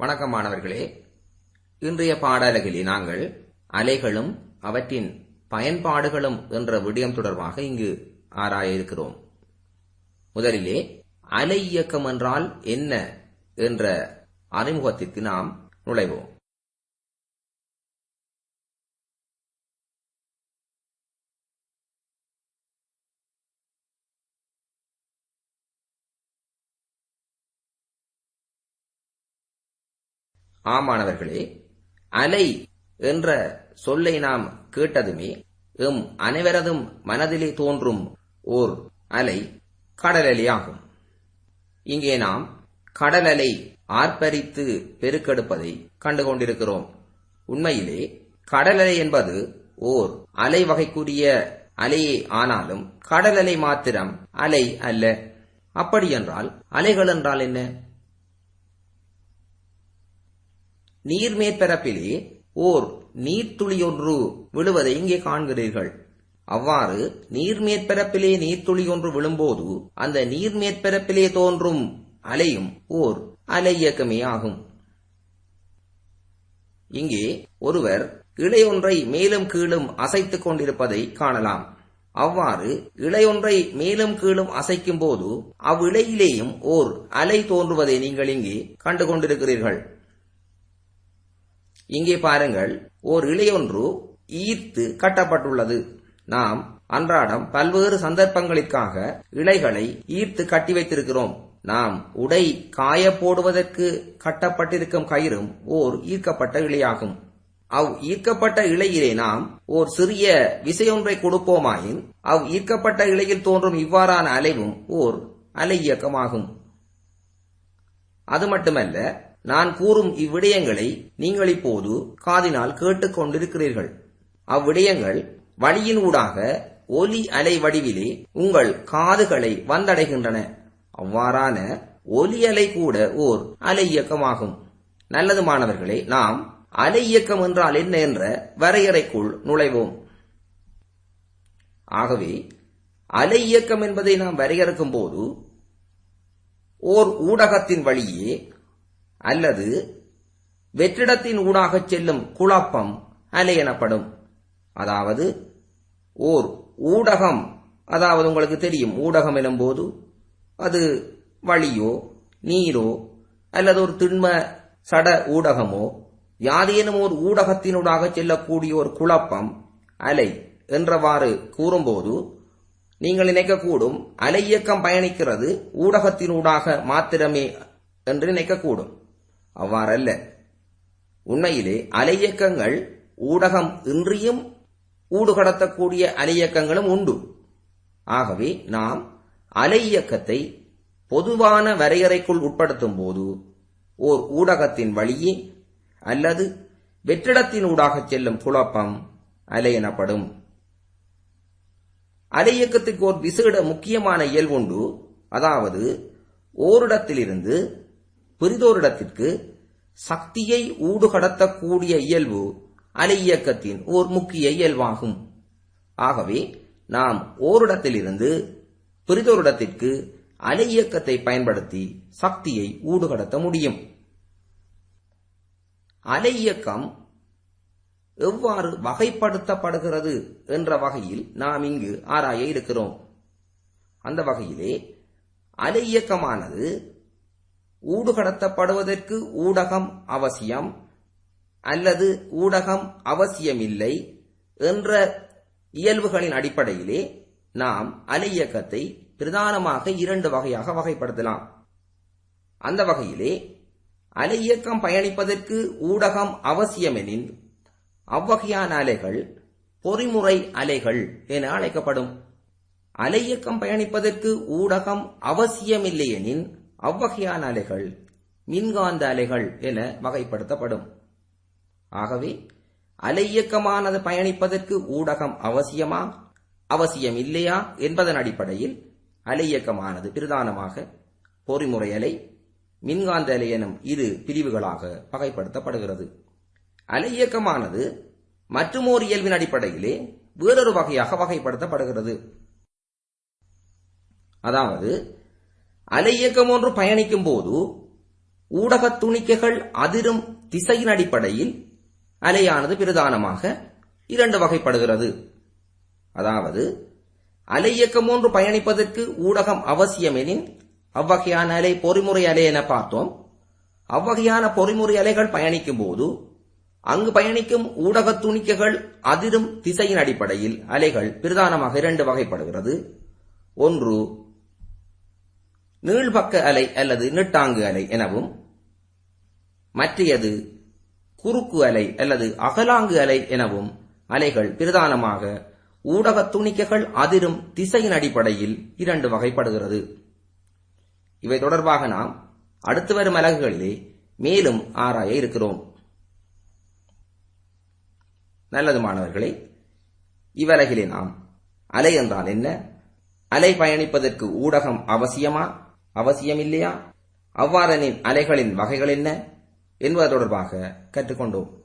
வணக்கம் மாணவர்களே. இன்றைய பாடலகிலே நாங்கள் அலைகளும் அவற்றின் பயன்பாடுகளும் என்ற விடயம் தொடர்பாக இங்கு ஆராய இருக்கிறோம். முதலிலே அலை இயக்கம் என்றால் என்ன என்ற அறிமுகத்திற்கு நாம் நுழைவோம். ஆமானவர்களே அலை என்ற சொல்லை நாம் கேட்டதுமே எம் அனைவரதும் மனதிலே தோன்றும் ஓர் அலை கடலலை ஆகும் இங்கே நாம் கடலலை ஆர்ப்பரித்து பெருக்கெடுப்பதை கண்டு கொண்டிருக்கிறோம் உண்மையிலே கடலலை என்பது ஓர் அலை வகைக்குரிய அலையே ஆனாலும் கடலலை மாத்திரம் அலை அல்ல. அப்படியென்றால் அலைகள் என்றால் என்ன? நீர் மேற்பரப்பிலே ஓர் நீர்த்துளியொன்று விழுவதை இங்கே காண்கிறீர்கள். அவ்வாறு நீர் மேற்பரப்பிலே நீர்த்துளி ஒன்று விழும்போது அந்த நீர் மேற்பரப்பிலே தோன்றும் அலையும் ஓர் அலை இயக்கமே ஆகும். இங்கே ஒருவர் இலையொன்றை மேலும் கீழும் அசைத்துக் கொண்டிருப்பதை காணலாம். அவ்வாறு இலையொன்றை மேலும் கீழும் அசைக்கும் போது அவ்விலையிலேயும் ஓர் அலை தோன்றுவதை நீங்கள் இங்கே கண்டு கொண்டிருக்கிறீர்கள். இங்கே பாருங்கள் ஓர் இலையொன்று ஈர்த்து கட்டப்பட்டுள்ளது. நாம் அன்றாடம் பல்வேறு சந்தர்ப்பங்களுக்காக இலைகளை ஈர்த்து கட்டி வைத்திருக்கிறோம். நாம் உடை காய போடுவதற்கு கட்டப்பட்டிருக்கும் கயிறும் ஓர் ஈர்க்கப்பட்ட இலையாகும். அவ் ஈர்க்கப்பட்ட இலையிலே நாம் ஓர் சிறிய விசையொன்றை கொடுப்போமாயின் அவ் ஈர்க்கப்பட்ட இலையில் தோன்றும் இவ்வாறான அலைவும் ஓர் அலை இயக்கமாகும். அது மட்டுமல்ல நான் கூறும் இவ்விடயங்களை நீங்கள் இப்போது காதினால் கேட்டுக்கொண்டிருக்கிறீர்கள். அவ்விடயங்கள் வழியின் ஊடாக ஒலி அலை வடிவிலே உங்கள் காதுகளை வந்தடைகின்றன. அவ்வாறான ஒலி அலை கூட ஓர் அலை இயக்கமாகும். நல்லது மாணவர்களே நாம் அலை இயக்கம் என்றால் என்ன என்ற வரையறைக்குள் நுழைவோம். ஆகவே அலை இயக்கம் என்பதை நாம் வரையறுக்கும் போது ஓர் ஊடகத்தின் வழியே அல்லது வெற்றிடத்தின் ஊடாகச் செல்லும் குழப்பம் அலை எனப்படும். அதாவது ஓர் ஊடகம் அதாவது உங்களுக்கு தெரியும் ஊடகம் எனும்போது அது வழியோ நீரோ அல்லது ஒரு திண்ம சட ஊடகமோ யாதேனும் ஒரு ஊடகத்தினூடாக செல்லக்கூடிய ஒரு குழப்பம் அலை என்றவாறு கூறும்போது நீங்கள் நினைக்கக்கூடும் அலை இயக்கம் பயணிக்கிறது ஊடகத்தினூடாக மாத்திரமே என்று நினைக்கக்கூடும். அவ்வாறல்ல. உண்மையிலே அலையக்கங்கள் ஊடகம் இன்றியும் ஊடுகடத்தக்கூடிய அலையக்கங்களும் உண்டு. ஆகவே நாம் அலை இயக்கத்தை பொதுவான வரையறைக்குள் உட்படுத்தும் போது ஓர் ஊடகத்தின் வழியே அல்லது வெற்றிடத்தின் ஊடாக செல்லும் குழப்பம் அலை எனப்படும். அலை இயக்கத்துக்கு ஒரு விசேட முக்கியமான இயல்புண்டு அதாவது ஓரிடத்திலிருந்து பெரிதோரிடத்திற்கு சக்தியை ஊடுகடத்தக்கூடிய இயல்பு அலை இயக்கத்தின் ஓர் முக்கிய இயல்பாகும். ஆகவே நாம் ஓரிடத்திலிருந்து பெரிதோரிடத்திற்கு அலை இயக்கத்தை பயன்படுத்தி சக்தியை ஊடுகடத்த முடியும். அலை இயக்கம் எவ்வாறு வகைப்படுத்தப்படுகிறது என்ற வகையில் நாம் இங்கு ஆராய இருக்கிறோம். அந்த வகையிலே அலை இயக்கமானது ஊடுகடத்தப்படுவதற்கு ஊடகம் அவசியம் அல்லது ஊடகம் அவசியமில்லை என்ற இயல்புகளின் அடிப்படையிலே நாம் அலை இயக்கத்தை பிரதானமாக இரண்டு வகையாக வகைப்படுத்தலாம். அந்த வகையிலே அலை இயக்கம் பயணிப்பதற்கு ஊடகம் அவசியமெனின் அவ்வகையான அலைகள் பொறிமுறை அலைகள் என அழைக்கப்படும். அலை இயக்கம் பயணிப்பதற்கு ஊடகம் அவசியமில்லையெனின் அவ்வகையான அலைகள் மின்காந்த அலைகள் என வகைப்படுத்தப்படும். ஆகவே அலை இயக்கமானது பயணிப்பதற்கு ஊடகம் அவசியமா அவசியம் இல்லையா என்பதன் அடிப்படையில் அலை இயக்கமானது பிரதானமாக பொறிமுறை அலை மின்காந்த அலை எனும் இரு பிரிவுகளாக வகைப்படுத்தப்படுகிறது. அலை இயக்கமானது மற்றுமோர் இயல்பின் அடிப்படையிலே வேறொரு வகையாக வகைப்படுத்தப்படுகிறது. அதாவது அலை இயக்கம் ஒன்று பயணிக்கும் போது ஊடகத் துணிக்கைகள் அதிரும் திசையின் அடிப்படையில் அலையானது பிரதானமாக இரண்டு வகைப்படுகிறது. அதாவது அலை இயக்கம் ஒன்று பயணிப்பதற்கு ஊடகம் அவசியம் எனின் அவ்வகையான அலை பொறிமுறை அலை என பார்த்தோம். அவ்வகையான பொறிமுறை அலைகள் பயணிக்கும் போது அங்கு பயணிக்கும் ஊடகத் துணிக்கைகள் அதிரும் திசையின் அடிப்படையில் அலைகள் பிரதானமாக இரண்டு வகைப்படுகிறது. ஒன்று நீள்பக்க அலை அல்லது நெட்டாங்கு அலை எனவும் மற்றையது குறுக்கு அலை அல்லது அகலாங்கு அலை எனவும் அலைகள் பிரதானமாக ஊடக துணிக்கைகள் அதிரும் திசையின் அடிப்படையில் இரண்டு வகைப்படுகிறது. இவை தொடர்பாக நாம் அடுத்து வரும் அலகுகளிலே மேலும் ஆராய இருக்கிறோம். நல்லது மாணவர்களே இவ்வலகிலே நாம் அலை என்றால் என்ன? அலை பயணிப்பதற்கு ஊடகம் அவசியமா? அவசியம் இல்லையா அவ்வாறனின் அலைகளின் வகைகள் என்ன? என்பது தொடர்பாக கற்றுக்கொண்டோம்.